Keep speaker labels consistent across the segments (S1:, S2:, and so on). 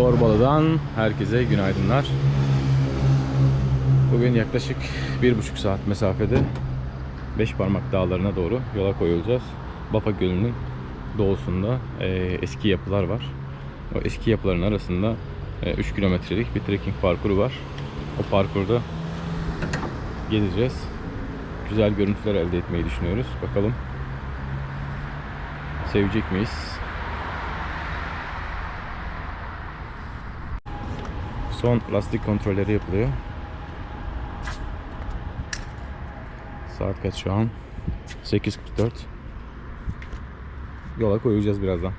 S1: Torbalı'dan herkese günaydınlar. Bugün yaklaşık bir buçuk saat mesafede Beş Parmak Dağları'na doğru yola koyulacağız. Bafa Gölü'nün doğusunda e, eski yapılar var. O eski yapıların arasında 3 kilometrelik bir trekking parkuru var. O parkurda gezeceğiz. Güzel görüntüler elde etmeyi düşünüyoruz. Bakalım sevecek miyiz? Son lastik kontrolleri yapılıyor. Saat kaç şu an? 8.44. Yola koyacağız birazdan.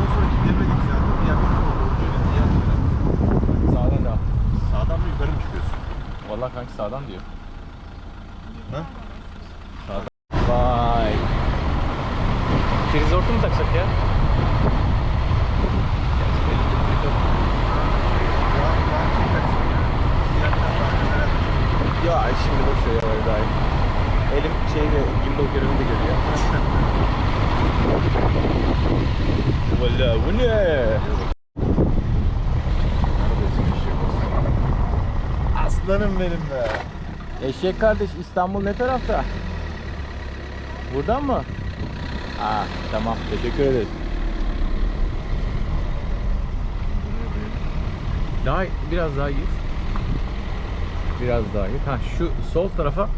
S2: O zaman beğenmedik sonra geri iade ettik.
S1: Sağdan da.
S2: Sağdan mı yukarı mı çıkıyorsun?
S1: Vallahi kanki sağdan diyor.
S2: Ha?
S1: Sağdan. Vay. Prizortu mu taksak ya?
S2: Ya şimdi boş ver ya daha iyi. Elim şeyde gimbal görevini de görüyor.
S1: Valla bu ne?
S2: Aslanım benim be.
S1: Eşek kardeş İstanbul ne tarafta? Buradan mı? Aa tamam teşekkür ederiz. Daha biraz daha git. Biraz daha git. Ha şu sol tarafa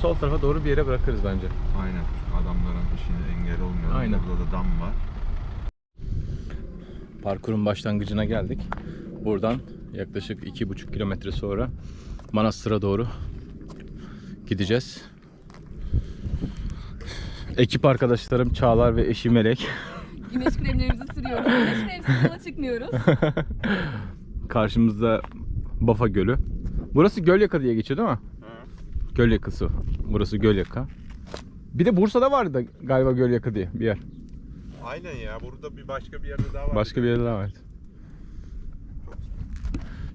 S1: sol tarafa doğru bir yere bırakırız bence.
S2: Aynen. Adamların işine engel olmuyor.
S1: Aynen.
S2: Burada da dam var.
S1: Parkurun başlangıcına geldik. Buradan yaklaşık iki buçuk kilometre sonra Manastır'a doğru gideceğiz. Ekip arkadaşlarım Çağlar ve eşi Melek.
S3: Güneş kremlerimizi sürüyoruz. Güneş kremsiz yola çıkmıyoruz.
S1: Karşımızda Bafa Gölü. Burası Gölyaka diye geçiyor değil mi? Gölyakası. Burası Gölyaka. Bir de Bursa'da vardı galiba Gölyaka diye bir yer.
S2: Aynen ya. Burada bir başka bir yerde daha var.
S1: Başka bir yerde daha vardı.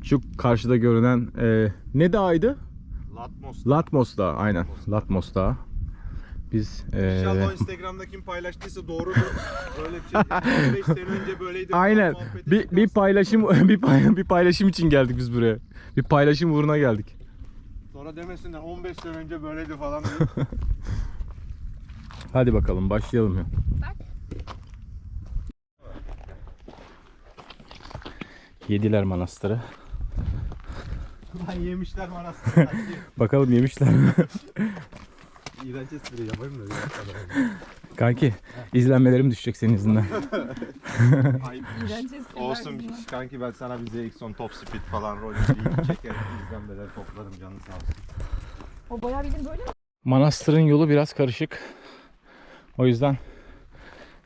S1: Şu karşıda görünen e, ne dağıydı?
S2: Latmos.
S1: Latmos Dağı aynen. Latmos Dağı. Biz e,
S2: İnşallah o Instagram'da kim paylaştıysa doğrudur. Böyle bir şey. 15 sene önce böyleydi.
S1: aynen bir, bir paylaşım bir, pay, bir paylaşım için geldik biz buraya. Bir paylaşım uğruna geldik.
S2: Sonra demesinler 15 sene önce böyleydi falan diye.
S1: Hadi bakalım başlayalım ya.
S3: Bak.
S1: Yediler manastırı.
S2: Lan yemişler manastırı.
S1: Bakalım yemişler mi?
S2: İğrenç espri yapayım da.
S1: Kanki izlenmelerim düşecek senin yüzünden.
S2: Ay,
S3: İğrenç espriler
S2: Olsun
S3: yüzünden.
S2: kanki ben sana bir ZX-10 top speed falan rol çekerim izlenmeler toplarım canın sağ olsun.
S3: O bayağı bizim böyle mi?
S1: Manastırın yolu biraz karışık. O yüzden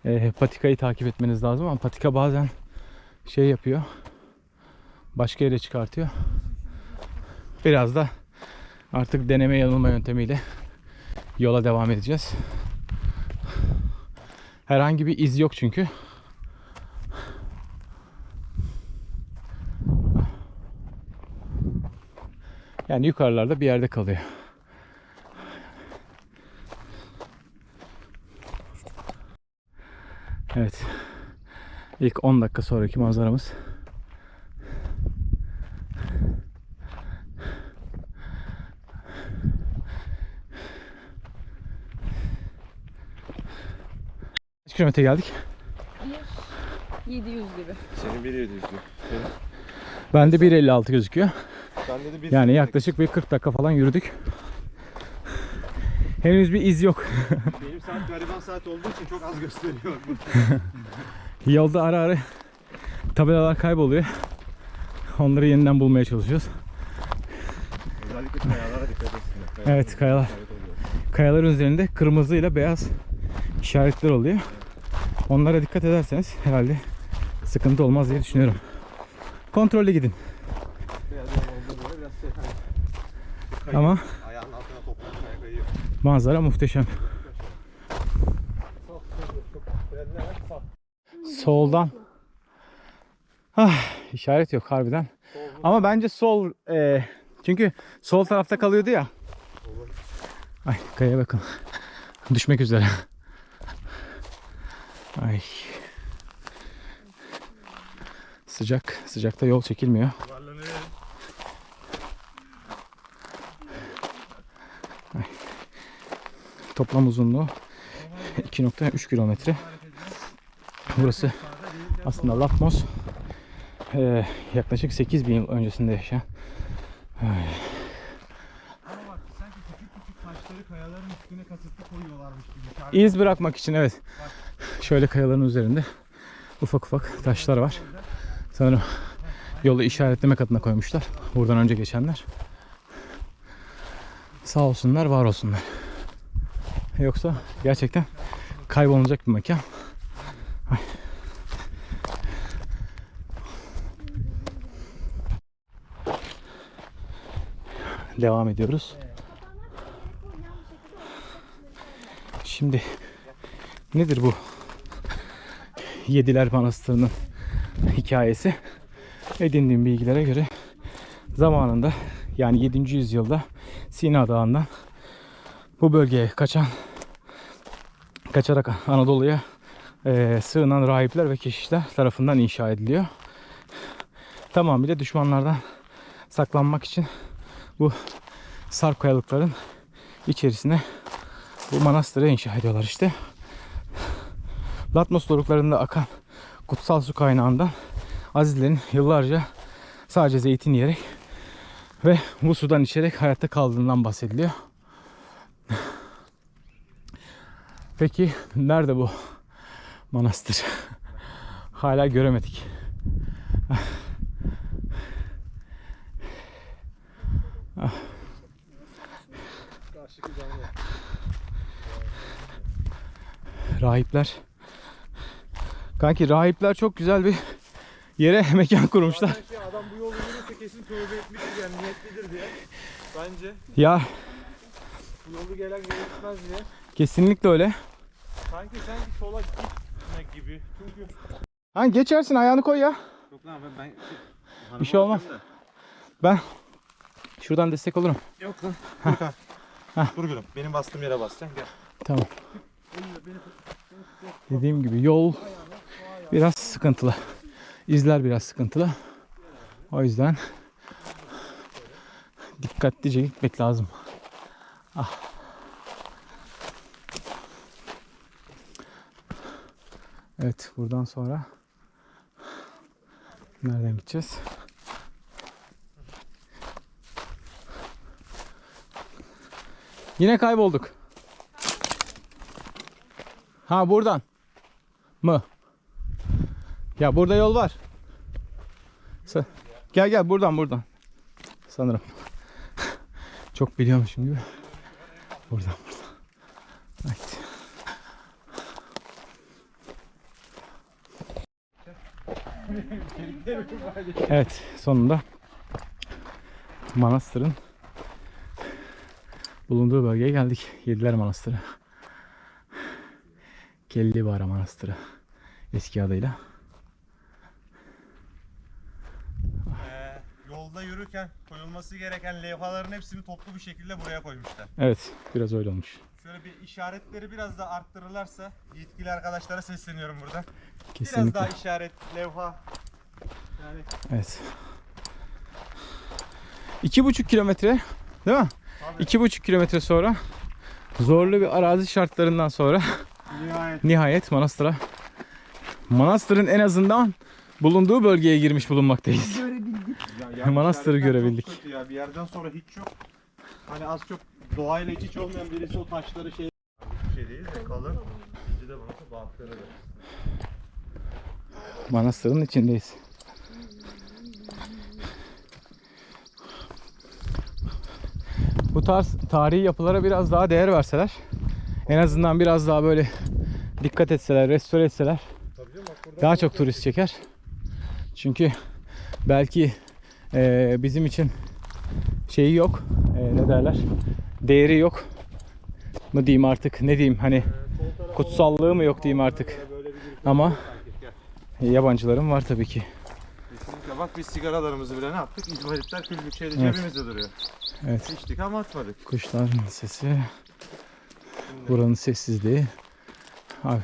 S1: e, patikayı takip etmeniz lazım ama patika bazen şey yapıyor. Başka yere çıkartıyor. Biraz da artık deneme yanılma yöntemiyle yola devam edeceğiz. Herhangi bir iz yok çünkü. Yani yukarılarda bir yerde kalıyor. Evet. İlk 10 dakika sonraki manzaramız. Kilometre geldik?
S3: Bir 700 gibi.
S2: Senin 1.700 diyor.
S1: Bende 1.56 gözüküyor.
S2: Ben dedi bir
S1: Yani yaklaşık bir 40 dakika falan yürüdük. Henüz bir iz yok.
S2: Benim saat gariban saat olduğu için çok az gösteriyor.
S1: Yolda ara ara tabelalar kayboluyor. Onları yeniden bulmaya çalışıyoruz.
S2: Özellikle kayalara dikkat etsinler.
S1: Evet, kayalar. Kayaların üzerinde kırmızı ile beyaz işaretler oluyor. Onlara dikkat ederseniz herhalde sıkıntı olmaz diye düşünüyorum. Kontrollü gidin. Ama
S2: kaya
S1: manzara muhteşem. Soldan. Ah, işaret yok harbiden. Ama bence sol e, çünkü sol tarafta kalıyordu ya. Ay kayaya bakın. Düşmek üzere. Ay. Sıcak. Sıcakta yol çekilmiyor. Ay. Toplam uzunluğu 2.3 kilometre. Burası aslında Latmos eee, yaklaşık 8000 yıl öncesinde yaşayan
S2: Ama bak sanki küçük taşları kayaların üstüne kasıtlı koyuyorlarmış gibi.
S1: iz bırakmak için evet. Şöyle kayaların üzerinde ufak ufak taşlar var. Sanırım yolu işaretlemek adına koymuşlar. Buradan önce geçenler. Sağ olsunlar, var olsunlar. Yoksa gerçekten kaybolacak bir mekan. Ay. Devam ediyoruz. Şimdi nedir bu Yediler Manastırı'nın hikayesi? Edindiğim bilgilere göre zamanında yani 7. yüzyılda Sina Dağı'ndan bu bölgeye kaçan kaçarak Anadolu'ya eee, sığınan rahipler ve keşişler tarafından inşa ediliyor. Tamamıyla düşmanlardan saklanmak için bu sarp kayalıkların içerisine bu manastırı inşa ediyorlar işte. Latmos doruklarında akan kutsal su kaynağından Azizlerin yıllarca sadece zeytin yiyerek ve bu sudan içerek hayatta kaldığından bahsediliyor. Peki nerede bu manastır? Hala göremedik. Rahipler. Kanki rahipler çok güzel bir yere mekan kurmuşlar.
S2: adam bu yolu yürürse kesin tövbe etmiştir yani niyetlidir diye. Bence
S1: Ya
S2: bu yolu gelen gerekmez diye.
S1: kesinlikle öyle.
S2: Sanki sanki sola gitmek gibi. Çünkü
S1: Ha geçersin ayağını koy ya.
S2: Yok lan ben, ben
S1: Bir şey olmaz. Ben şuradan destek olurum.
S2: Yok lan. Dur kan. Dur gülüm. Benim bastığım yere basacaksın gel.
S1: Tamam. Dediğim gibi yol biraz sıkıntılı. İzler biraz sıkıntılı. O yüzden dikkatlice gitmek lazım. Ah. Evet buradan sonra nereden gideceğiz? Yine kaybolduk. Ha buradan mı? Ya burada yol var. Sa- Gel gel buradan buradan. Sanırım. Çok biliyormuşum gibi. Buradan buradan. Evet. Evet sonunda manastırın bulunduğu bölgeye geldik. Yediler Manastırı. Kellibara Manastırı eski adıyla.
S2: Ee, yolda yürürken koyulması gereken levhaların hepsini toplu bir şekilde buraya koymuşlar.
S1: Evet biraz öyle olmuş.
S2: Şöyle bir işaretleri biraz da arttırırlarsa yetkili arkadaşlara sesleniyorum buradan. Biraz
S1: Kesinlikle.
S2: daha işaret, levha. Yani
S1: Evet. İki buçuk kilometre değil mi?
S2: Tabii.
S1: İki buçuk kilometre sonra zorlu bir arazi şartlarından sonra
S2: nihayet
S1: nihayet manastıra manastırın en azından bulunduğu bölgeye girmiş bulunmaktayız.
S2: Ya,
S1: Manastırı
S2: çok
S1: görebildik.
S2: kötü Ya. Bir yerden sonra hiç yok. Hani az çok doğayla iç içe olmayan birisi o taşları şey... Bir şey değil de kalın. İkinci de burası bahtları
S1: Manastırın içindeyiz. Bu tarz tarihi yapılara biraz daha değer verseler, en azından biraz daha böyle dikkat etseler, restore etseler
S2: Tabii canım
S1: daha çok turist çeker. Çünkü belki eee, bizim için şeyi yok, eee, ne derler, değeri yok mı diyeyim artık, ne diyeyim hani kutsallığı mı yok diyeyim artık. Ama yabancılarım var tabii ki.
S2: Kesinlikle bak biz sigaralarımızı bile ne yaptık? İcmaritler küllük şeyde
S1: Evet.
S2: cebimizde duruyor.
S1: Evet.
S2: İçtik ama atmadık.
S1: Kuşların sesi, buranın sessizliği. Abi.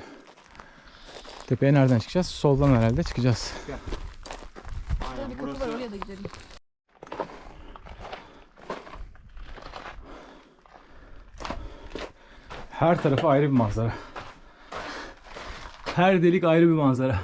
S1: Tepeye nereden çıkacağız? Soldan herhalde çıkacağız.
S3: Burada
S2: Aynen
S3: bir kapı var oraya da gidelim.
S1: Her tarafı ayrı bir manzara. Her delik ayrı bir manzara.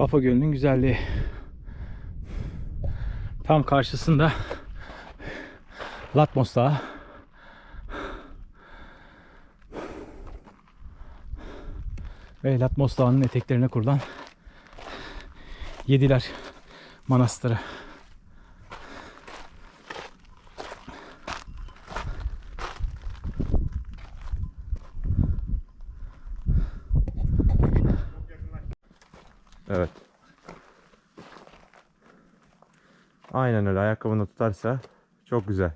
S1: Bafa Gölü'nün güzelliği. Tam karşısında Latmos Dağı. Ve Latmos Dağı'nın eteklerine kurulan Yediler Manastırı.
S2: Evet. Aynen öyle. Ayakkabını tutarsa çok güzel.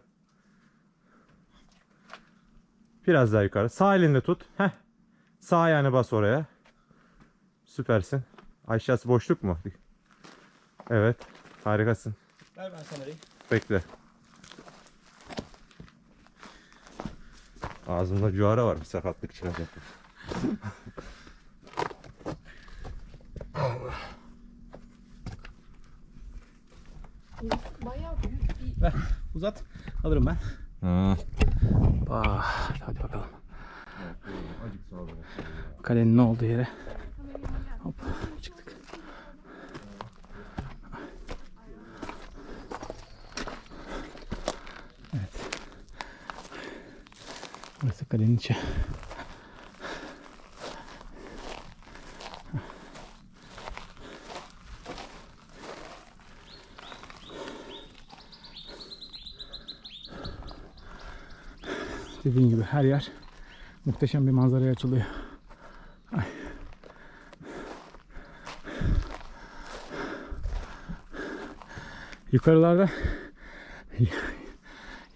S2: Biraz daha yukarı. Sağ elinde tut. Heh. Sağ ayağını bas oraya. Süpersin. Aşağısı boşluk mu? Evet. Harikasın.
S1: Ver ben sana
S2: Bekle. Ağzımda cuara var. Bir sakatlık çıkacak.
S3: Bayağı bir
S1: Uzat. Alırım ben.
S2: Ha.
S1: Ah, hadi bakalım. Kalenin olduğu yere. Hop çıktık. Evet. Burası kalenin içi. Dediğim gibi her yer muhteşem bir manzaraya açılıyor. Ay. Yukarılarda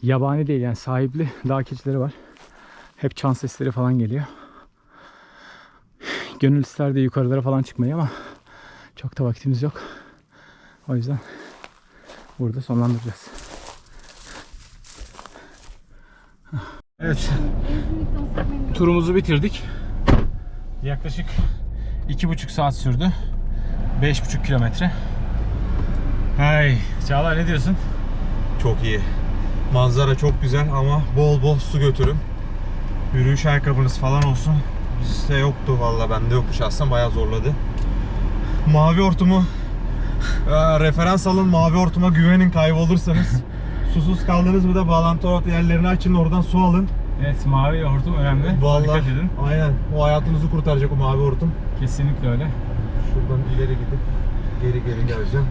S1: yabani değil yani sahipli dağ keçileri var. Hep çan sesleri falan geliyor. Gönül ister de yukarılara falan çıkmayı ama çok da vaktimiz yok. O yüzden burada sonlandıracağız. Evet. Turumuzu bitirdik. Yaklaşık iki buçuk saat sürdü. Beş buçuk kilometre. Hay Çağlar ne diyorsun?
S2: Çok iyi. Manzara çok güzel ama bol bol su götürün. Yürüyüş ayakkabınız falan olsun. Bizde yoktu valla bende yoktu şahsen bayağı zorladı. Mavi hortumu e, referans alın mavi hortuma güvenin kaybolursanız. Susuz kaldınız mı da bağlantı yerlerini açın oradan su alın.
S1: Evet mavi hortum önemli.
S2: Vallahi
S1: Dikkat edin.
S2: aynen o hayatınızı kurtaracak o mavi hortum.
S1: Kesinlikle öyle.
S2: Şuradan ileri gidip geri geri geleceğim.